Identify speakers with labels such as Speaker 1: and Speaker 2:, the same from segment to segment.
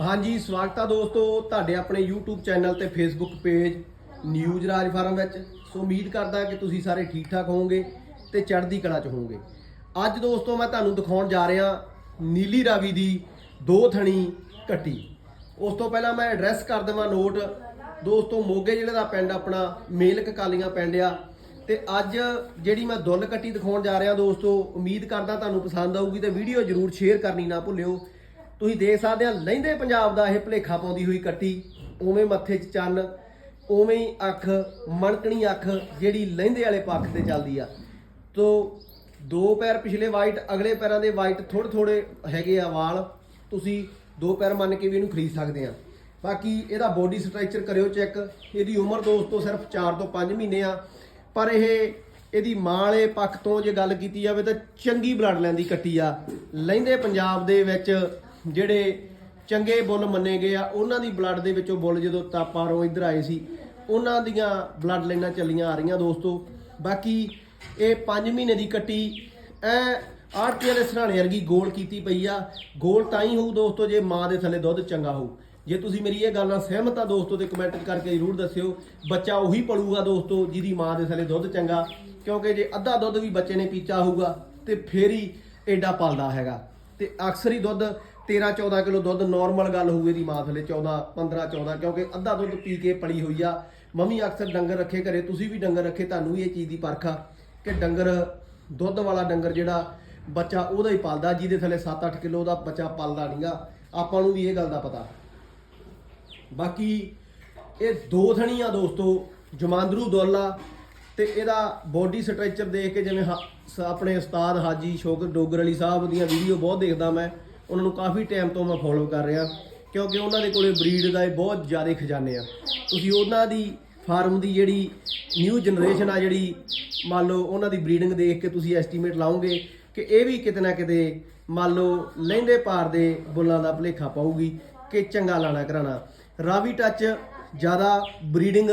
Speaker 1: ਹਾਂਜੀ, ਸਵਾਗਤ ਆ ਦੋਸਤੋ ਤੁਹਾਡੇ ਆਪਣੇ YouTube ਚੈਨਲ ਤੇ Facebook ਪੇਜ ਨਿਊਜ਼ ਰਾਜ ਫਾਰਮ ਵਿੱਚ। ਸੋ ਉਮੀਦ ਕਰਦਾ ਕਿ ਤੁਸੀਂ ਸਾਰੇ ਠੀਕ ਠਾਕ ਹੋਵੋਗੇ ਤੇ ਚੜ੍ਹਦੀ ਕਲਾ ਚ ਹੋਵੋਗੇ। ਅੱਜ ਦੋਸਤੋ ਮੈਂ ਤੁਹਾਨੂੰ ਦਿਖਾਉਣ ਜਾ ਰਿਹਾ ਨੀਲੀ ਰਾਵੀ ਦੀ ਦੋ ਥਣੀ ਕੱਟੀ ਉਸ ਤੋਂ ਪਹਿਲਾਂ ਮੈਂ ਐਡਰੈਸ ਕਰ ਦੇਵਾਂ ਨੋਟ। ਦੋਸਤੋ ਮੋਗੇ ਜ਼ਿਲ੍ਹੇ ਦਾ ਪਿੰਡ ਆਪਣਾ, ਮੇਲਕ ਕਾਲੀਆਂ ਪਿੰਡ ਆ। ਤੇ ਅੱਜ ਜਿਹੜੀ ਮੈਂ ਦੁੱਲ ਕੱਟੀ ਦਿਖਾਉਣ ਜਾ ਰਿਹਾ ਦੋਸਤੋ, ਉਮੀਦ ਕਰਦਾ ਤੁਹਾਨੂੰ ਪਸੰਦ ਆਊਗੀ ਤੇ ਵੀਡੀਓ ਜਰੂਰ ਸ਼ੇਅਰ ਕਰਨੀ ਨਾ ਭੁੱਲਿਓ। ਤੁਸੀਂ ਦੇਖ ਸਕਦੇ ਆ ਲਹਿੰਦੇ ਪੰਜਾਬ ਦਾ ਇਹ ਭਲੇਖਾ ਪਾਉਂਦੀ ਹੋਈ ਕੱਟੀ, ਉਵੇਂ ਮੱਥੇ 'ਚ ਚੰਨ, ਉਵੇਂ ਹੀ ਅੱਖ, ਮਣਕਣੀ ਅੱਖ ਜਿਹੜੀ ਲਹਿੰਦੇ ਵਾਲੇ ਪੱਖ ਤੇ ਚੱਲਦੀ ਆ। ਤੋ ਦੋ ਪੈਰ ਪਿਛਲੇ ਵਾਈਟ ਅਗਲੇ ਪੈਰਾਂ ਦੇ ਵਾਈਟ ਥੋੜੇ ਥੋੜੇ ਹੈਗੇ ਆ ਵਾਲ, ਤੁਸੀਂ ਦੋ ਪੈਰ ਮੰਨ ਕੇ ਵੀ ਇਹਨੂੰ ਖਰੀਦ ਸਕਦੇ ਆ। ਬਾਕੀ ਇਹਦਾ ਬੋਡੀ ਸਟਰਕਚਰ ਕਰਿਓ ਚੈੱਕ ਇਹਦੀ ਉਮਰ ਦੋਸਤੋ ਸਿਰਫ 4 ਤੋਂ 5 ਮਹੀਨੇ ਆ। ਪਰ ਇਹ, ਇਹਦੀ ਮਾਂ ਵਾਲੇ ਪੱਖ ਤੋਂ ਜੇ ਗੱਲ ਕੀਤੀ ਜਾਵੇ ਤਾਂ ਚੰਗੀ ਬਲੱਡ ਲੈਂਦੀ ਕੱਟੀ ਆ। ਲਹਿੰਦੇ ਪੰਜਾਬ ਦੇ ਵਿੱਚ ਜਿਹੜੇ ਚੰਗੇ ਬੁੱਲ ਮੰਨੇ ਗਏ ਆ, ਉਹਨਾਂ ਦੀ ਬਲੱਡ ਦੇ ਵਿੱਚੋਂ ਬੁੱਲ ਜਦੋਂ ਤਾਪਾਰੋਂ ਇੱਧਰ ਆਏ ਸੀ, ਉਹਨਾਂ ਦੀਆਂ ਬਲੱਡ ਲਾਈਨਾਂ ਚੱਲੀਆਂ ਆ ਰਹੀਆਂ ਦੋਸਤੋ। ਬਾਕੀ ਇਹ 5 ਮਹੀਨੇ ਦੀ ਕੱਟੀ, ਐ ਆਰਟੀਆਂ ਦੇ ਸਰਾਣੇ ਵਰਗੀ ਗੋਲ ਕੀਤੀ ਪਈ ਆ। ਗੋਲ ਤਾਂ ਹੀ ਹੋਊ ਦੋਸਤੋ, ਜੇ ਮਾਂ ਦੇ ਥੱਲੇ ਦੁੱਧ ਚੰਗਾ ਹੋਊ। ਜੇ ਤੁਸੀਂ ਮੇਰੀ ਇਹ ਗੱਲ ਨਾਲ ਸਹਿਮਤ ਆ ਦੋਸਤੋ ਤੇ ਕਮੈਂਟ ਕਰਕੇ ਜਰੂਰ ਦੱਸਿਓ, ਬੱਚਾ ਉਹੀ ਪਲੂਗਾ ਦੋਸਤੋ ਜਿਹਦੀ ਮਾਂ ਦੇ ਥੱਲੇ ਦੁੱਧ ਚੰਗਾ, ਕਿਉਂਕਿ ਜੇ ਅੱਧਾ ਦੁੱਧ ਵੀ ਬੱਚੇ ਨੇ ਪੀਚਾ ਹੋਊਗਾ ਤੇ ਫੇਰ ਹੀ ਐਡਾ ਪਲਦਾ ਹੈਗਾ। ਤੇ ਅਕਸਰ ਹੀ ਦੁੱਧ 13 14 ਕਿਲੋ ਦੁੱਧ ਨਾਰਮਲ ਗੱਲ ਹੋਊ ਇਹਦੀ ਮਾਂ ਥੱਲੇ 14 15 14 ਕਿਉਂਕਿ ਅੱਧਾ ਦੁੱਧ ਪੀ ਕੇ ਪਲੀ ਹੋਈ ਆ। ਮੰਮੀ ਅਕਸਰ ਡੰਗਰ ਰੱਖੇ ਘਰੇ, ਤੁਸੀਂ ਵੀ ਡੰਗਰ ਰੱਖੇ, ਤੁਹਾਨੂੰ ਵੀ ਇਹ ਚੀਜ਼ ਦੀ ਪਰਖ ਆ ਕਿ ਡੰਗਰ, ਦੁੱਧ ਵਾਲਾ ਡੰਗਰ ਜਿਹੜਾ ਬੱਚਾ ਉਹਦਾ ਹੀ ਪਾਲਦਾ, ਜਿਹਦੇ ਥੱਲੇ 7-8 ਕਿਲੋ ਦਾ ਬੱਚਾ ਪਲਦਾ ਨਹੀਂਗਾ ਆਪਾਂ ਨੂੰ ਵੀ ਇਹ ਗੱਲ ਦਾ ਪਤਾ। ਬਾਕੀ ਇਹ ਦੋ ਥਣੀਆਂ ਦੋਸਤੋ, ਜਮਾਂਦਰੂ ਦੁੱਲਾ ਤੇ ਇਹਦਾ ਬੋਡੀ ਸਟਰਕਚਰ ਦੇਖ ਕੇ ਜਿਵੇਂ ਹਾ- ਸ- ਆਪਣੇ ਉਸਤਾਦ ਹਾਜੀ ਸ਼ੋਕਰ ਡੋਗਰ ਅਲੀ ਸਾਹਿਬ ਦੀਆਂ ਵੀਡੀਓ ਬਹੁਤ ਦੇਖਦਾ ਮੈਂ। ਉਹਨਾਂ ਨੂੰ ਕਾਫੀ ਟਾਈਮ ਤੋਂ ਮੈਂ ਫੋਲੋ ਕਰ ਰਿਹਾ, ਕਿਉਂਕਿ ਉਹਨਾਂ ਦੇ ਕੋਲੇ ਬਰੀਡ ਦਾ ਇਹ ਬਹੁਤ ਜ਼ਿਆਦਾ ਖਜ਼ਾਨੇ ਆ। ਤੁਸੀਂ ਉਹਨਾਂ ਦੀ ਫਾਰਮ ਦੀ ਜਿਹੜੀ ਨਿਊ ਜਨਰੇਸ਼ਨ ਆ, ਜਿਹੜੀ ਮੰਨ ਲਓ ਉਹਨਾਂ ਦੀ ਬਰੀਡਿੰਗ ਦੇਖ ਕੇ ਤੁਸੀਂ ਐਸਟੀਮੇਟ ਲਾਓਗੇ ਕਿ ਇਹ ਵੀ ਕਿਤੇ ਨਾ ਕਿਤੇ ਮੰਨ ਲਓ ਲਹਿੰਦੇ ਪਾਰ ਦੇ ਬੁੱਲਾਂ ਦਾ ਭਲੇਖਾ ਪਾਊਗੀ ਕਿ ਚੰਗਾ ਲਾਣਾ ਕਰਾਣਾ ਰਾਵੀ ਟੱਚ ਜ਼ਿਆਦਾ ਬਰੀਡਿੰਗ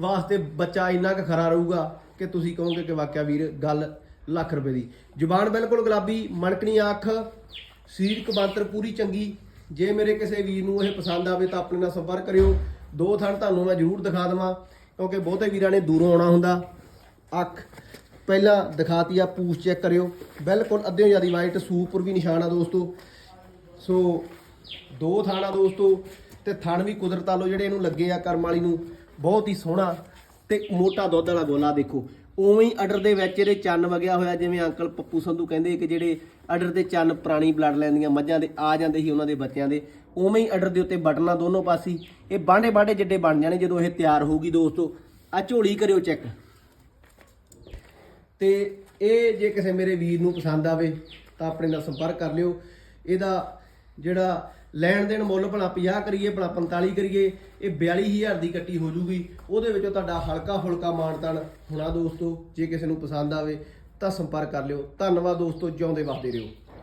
Speaker 1: ਵਾਸਤੇ ਬੱਚਾ ਇੰਨਾ ਕੁ ਖਰਾ ਰਹੂਗਾ ਕਿ ਤੁਸੀਂ ਕਹੋਗੇ ਕਿ ਵਾਕਿਆ ਵੀਰ ਗੱਲ ਲੱਖ ਰੁਪਏ ਦੀ। ਜ਼ੁਬਾਨ ਬਿਲਕੁਲ ਗੁਲਾਬੀ, ਮਣਕਣੀ ਅੱਖ ਸਰੀਰਕ ਬਣਤਰ ਪੂਰੀ ਚੰਗੀ। ਜੇ ਮੇਰੇ ਕਿਸੇ ਵੀਰ ਨੂੰ ਇਹ ਪਸੰਦ ਆਵੇ ਤਾਂ ਆਪਣੇ ਨਾਲ ਸੰਪਰਕ ਕਰਿਓ। ਦੋ ਥਣ ਤੁਹਾਨੂੰ ਮੈਂ ਜ਼ਰੂਰ ਦਿਖਾ ਦਵਾਂ, ਕਿਉਂਕਿ ਬਹੁਤੇ ਵੀਰਾਂ ਨੇ ਦੂਰੋਂ ਆਉਣਾ ਹੁੰਦਾ। ਅੱਖ ਪਹਿਲਾਂ ਦਿਖਾਤੀ ਆ, ਪੂਛ ਚੈੱਕ ਕਰਿਓ। ਬਿਲਕੁਲ ਅੱਧੇ ਜਿਆਦੀ ਵਾਈਟ ਸੂਪਰ ਵੀ ਨਿਸ਼ਾਨ ਆ ਦੋਸਤੋ। ਸੋ ਦੋ ਥਾਣਾ ਦੋਸਤੋ, ਤੇ ਥਣ ਵੀ ਕੁਦਰਤ ਆਲੋ ਜਿਹੜੇ ਇਹਨੂੰ ਲੱਗੇ ਆ ਕਰਮ ਵਾਲੀ ਨੂੰ, ਬਹੁਤ ਹੀ ਸੋਹਣਾ ਤੇ ਮੋਟਾ ਦੁੱਧ ਵਾਲਾ ਗੋਲਾ ਦੇਖੋ। ਉਵੇਂ ਹੀ ਅਡਰ ਦੇ ਵਿੱਚ ਇਹਦੇ ਚੰਨ ਵਗਿਆ ਹੋਇਆ, ਜਿਵੇਂ ਅੰਕਲ ਪੱਪੂ ਸੰਧੂ ਕਹਿੰਦੇ ਕਿ ਜਿਹੜੇ ਅਡਰ ਦੇ ਚੰਨ ਪੁਰਾਣੀ ਬਲੱਡ ਲੈਂਦੀਆਂ ਮੱਝਾਂ ਦੇ ਆ ਜਾਂਦੇ ਸੀ ਉਹਨਾਂ ਦੇ ਬੱਚਿਆਂ ਦੇ, ਉਵੇਂ ਹੀ ਅਡਰ ਦੇ ਉੱਤੇ ਬਟਨਾਂ ਦੋਨੋਂ ਪਾਸੀ, ਇਹ ਬਾਂਡੇ ਬਾਂਡੇ ਜਿੱਡੇ ਬਣ ਜਾਣੇ ਜਦੋਂ ਇਹ ਤਿਆਰ ਹੋਊਗੀ ਦੋਸਤੋ। ਆ ਝੋਲੀ ਕਰਿਓ ਚੈੱਕ। ਤੇ ਇਹ ਜੇ ਕਿਸੇ ਮੇਰੇ ਵੀਰ ਨੂੰ ਪਸੰਦ ਆਵੇ ਤਾਂ ਆਪਣੇ ਨਾਲ ਸੰਪਰਕ ਕਰ ਲਿਓ। ਇਹਦਾ ਜਿਹੜਾ ਲੈਣ ਦੇਣ ਮੁੱਲ ਭਲਾ 50 ਕਰੀਏ, ਭਲਾ 45 ਕਰੀਏ, ਇਹ 42000 ਦੀ ਕੱਟੀ ਹੋ ਜੂਗੀ। ਉਹਦੇ ਵਿੱਚੋਂ ਤੁਹਾਡਾ ਹਲਕਾ ਫੁਲਕਾ ਮਾਨਤਨ ਹੋਣਾ ਦੋਸਤੋ, ਜੇ ਕਿਸੇ ਨੂੰ ਪਸੰਦ ਆਵੇ ਤਾਂ ਸੰਪਰਕ ਕਰ ਲਿਓ। ਧੰਨਵਾਦ ਦੋਸਤੋ, ਜਿਉਂਦੇ ਵਸਦੇ ਰਹੋ।